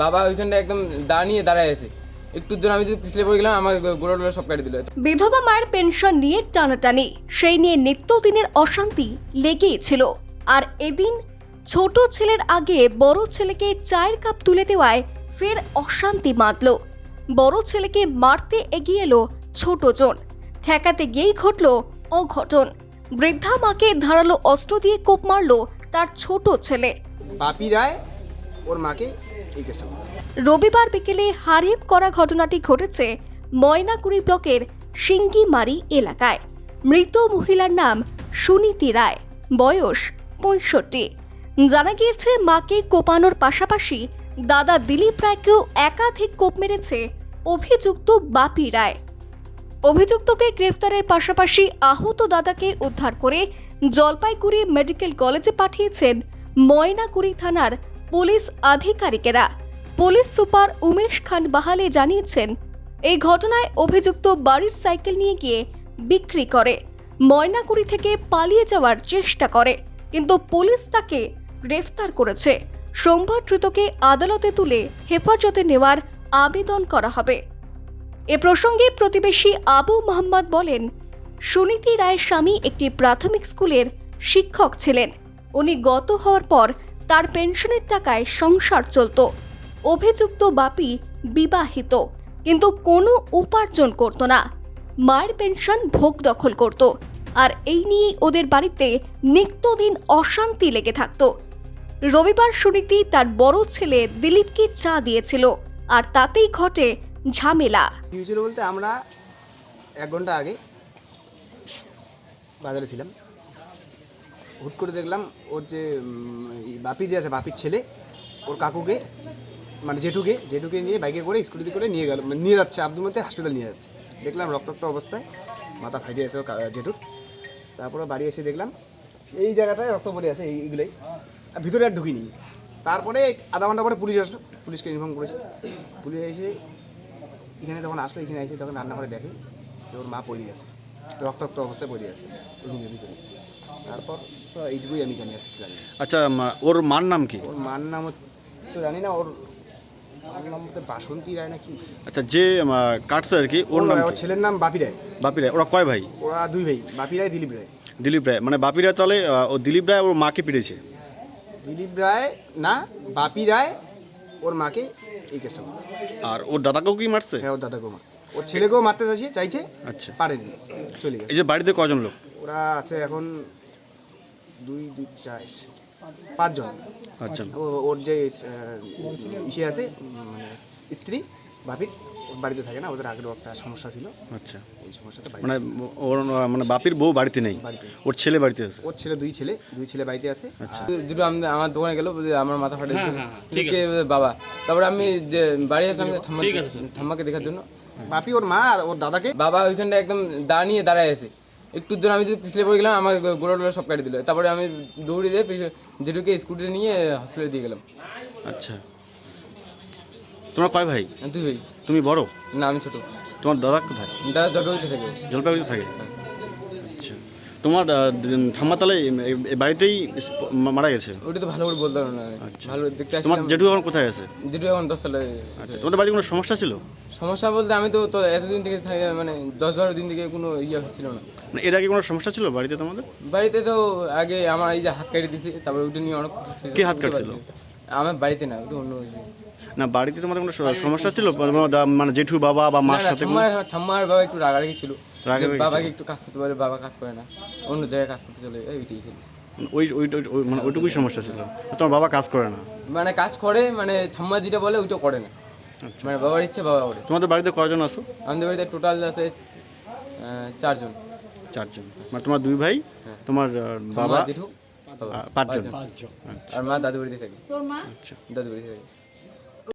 বাবা ওইখানটা একদম দাঁড়িয়ে দাঁড়ায় আছে। একটুর জন্য আমি যদি পিছলে পড়ে গেলাম আমার গোড়া টোড়া সব কাটি দিল। বিধবা মায়ের পেনশন নিয়ে টানাটানি সেই নিয়ে নিত্যদিনের অশান্তি লেগেই ছিল। আর এদিন ছোট ছেলের আগে বড় ছেলেকে চায়ের কাপ তুলে দেওয়ায় ফের অশান্তি বাঁধল বড় ছেলেকে মারতে এগিয়ে এলো ছোট জন। ঠেকাতে গিয়েই ঘটল অঘটন। বৃদ্ধা মাকে ধারালো অস্ত্র দিয়ে কোপ মারল তার ছোট ছেলে। বাপি রায় ওর মাকে রবিবার বিকেলে হারিম করা ঘটনাটি ঘটেছে ময়নাকুড়ি ব্লকের সিঙ্গিমারি এলাকায়। মৃত মহিলার নাম সুনীতি রায়, বয়স পঁয়ষট্টি। জানা গিয়েছে, মাকে কোপানোর পাশাপাশি দাদা দিলীপ রায়কেও একাধিক কোপ মেরেছে অভিযুক্ত বাপি রায়। অভিযুক্তকে গ্রেফতারের পাশাপাশি আহত দাদাকে উদ্ধার করে জলপাইগুড়ি মেডিকেল কলেজে পাঠিয়েছেন ময়নাকুড়ি থানার পুলিশ আধিকারিকেরা। পুলিশ সুপার উমেশ খান বাহালে জানিয়েছেন, এই ঘটনায় অভিযুক্ত বাড়ির সাইকেল নিয়ে গিয়ে বিক্রি করে ময়নাকুড়ি থেকে পালিয়ে যাওয়ার চেষ্টা করে, কিন্তু পুলিশ তাকে গ্রেফতার করেছে। সোমবার ধৃতকে আদালতে তুলে হেফাজতে নেওয়ার আবেদন করা হবে। এ প্রসঙ্গে প্রতিবেশী আবু মোহাম্মদ বলেন, সুনীতি রায়ের স্বামী একটি প্রাথমিক স্কুলের শিক্ষক ছিলেন। উনি গত হওয়ার পর তার পেনশনের টাকায় সংসার চলত। অভিযুক্ত বাপি বিবাহিত, কিন্তু কোনো উপার্জন করত না। মায়ের পেনশন ভোগ দখল করত আর এই নিয়েই ওদের বাড়িতে নিত্যদিন অশান্তি লেগে থাকতো। রবিবার সুনীতি তার বড় ছেলে দিলীপকে চা দিয়েছিল আর তাতেই ঘটে ঝামেলা। বলতে আমরা এক ঘণ্টা আগে বাজারে ছিলাম। হুট করে দেখলাম ওর যে বাপি যে আছে, বাপির ছেলে, ওর কাকুকে মানে জেঠুকে জেঠুকে নিয়ে বাইকে করে স্কুটিতে করে নিয়ে গেল মানে নিয়ে যাচ্ছে, আব্দুল মধ্যে হসপিটাল নিয়ে যাচ্ছে। দেখলাম রক্তাক্ত অবস্থায়, মাথা ফাইটে আছে ওর জেঠুর। তারপরে বাড়ি এসে দেখলাম, এই জায়গাটায় রক্ত পড়ে আছে, এই- এইগুলোই। ভিতরে আর ঢুকিনি। তারপরে আধা ঘণ্টা পরে পুলিশ আসলো, পুলিশকে ইনফর্ম করেছে। পুলিশ এসে এখানে তখন আসলো, এখানে এসে তখন রান্নাঘরে দেখে যে ওর মা পড়ে আছে, রক্তাক্ত অবস্থায় পড়ে আছে, রুমের ভিতরে। তারপর তো এইটুকুই আমি জানি আর কিছু জানি না। আচ্ছা মা- ওর মার নাম কি? ওর মার নাম হচ্ছে তো জানি না ওর ওর নাম হচ্ছে বাসন্তী রায় নাকি? আচ্ছা যে আহ, কাটছে আর কি ওর নাম ওর কি? ছেলের নাম বাপি রায়। বাপি রায় ওরা কয় ভাই? ওরা দুই ভাই বাপি রায় দিলীপ রায়। দিলীপ রায় মানে বাপি রায় তাহলে আহ, ও দিলীপ রায় ওর মাকে পিড়েছে দিলীপ রায় না বাপি রায় ওর মাকে এই কেসটা করছে আর ওর দাদাকেও কি মারছে? হ্যাঁ ওর দাদাকেও মারছে। ওর ছেলেকেও মারতে চাইছে চাইছে আচ্ছা। পারেনি চলে গেছে। এই যে বাড়িতে কজন লোক? ওরা আছে এখন দুই দুই চার পাঁচজন। আচ্ছা ও- ওর যে ইসে আছে মানে স্ত্রী ভাবির বাড়িতে থাকে না ওদের আগেরও একটা সমস্যা ছিল। আচ্ছা। ওই সমস্যাটা মানে ওর মানে বাপির বউ বাড়িতে নেই? ওর ছেলে বাড়িতে আছে? ওর ছেলে দুই ছেলে দুই ছেলে বাড়িতে আছে। আচ্ছা। দুটো আমি আমার দোকানে গেল আমার মাথা ফাটে কে বাবা তারপরে আমি যে বাড়ি আসলাম ঠাম্মা ঠাম্মাকে দেখার জন্য। বাপি ওর মা আর ওর দাদাকে? বাবা ওইখানটা একদম দাঁড়িয়ে দাঁড়ায় আছে। একটুর জন্য আমি যদি পিছলে পড়ে গেলাম আমার গোড়া টোলা সব কাটি দিল। তারপরে আমি দৌড়ে দিয়ে যেটুকে জেঠুকে স্কুটি নিয়ে হসপিটালে দিয়ে গেলাম। আচ্ছা। তোমার কয় ভাই? দুই ভাই। তুমি বড়? না আমি ছোট। তোমার দাদা কোথায়? দাদা জলপাইগুড়িতে থাকে। জলপাইগুড়িতে থাকে? আচ্ছা তোমার ঠাম্মা তাহলে বাড়িতেই মারা গেছে? ওটা তো ভালো করে বলতে পারব না। আচ্ছা। ভালো দেখতে তোমার জেঠু এখন কোথায় আছে? জেঠু এখন দশতলায় আচ্ছা তোমাদের বাড়িতে কোনো সমস্যা ছিল? সমস্যা বলতে আমি তো তো এতদিন থেকে থাকি মানে দশ বারো দিন থেকে কোনো ইয়ে ছিল না। মানে এর আগে কোনো সমস্যা ছিল বাড়িতে তোমাদের? বাড়িতে তো আগে আমার এই যে হাত কেটে দিছে তারপরে ওইটা নিয়ে অনেক। কে হাত কাটছিল? আমার বাড়িতে না ওটা অন্য কিছু। না বাড়িতে তোমাদের কোনো সমস্যা ছিল? মানে জেঠু বাবা বা মার সাথে ঠাম্মার ঠাম্মার বাবা একটু রাগারাগি ছিল। বাবাকে একটু কাজ করতে পারে বাবা কাজ করে না। অন্য জায়গায় কাজ করতে চলে যায়, এইটাই ওই ওই ওই- ওই- মানে ওইটুকুই সমস্যা ছিল। তোমার বাবা কাজ করে না? মানে কাজ করে মানে ঠাম্মা যেটা বলে ওইটা করে না। আচ্ছা। মানে বাবার ইচ্ছে বাবা করে। তোমাদের বাড়িতে কয়জন আসো আমাদের বাড়িতে টোটাল আছে চারজন। চারজন। মানে তোমার দুই ভাই হ্যাঁ। তোমার বাবা জেঠু পাঁচজন। আর মা দাদু বাড়িতে থাকে আচ্ছা। দাদু বাড়িতে থাকে।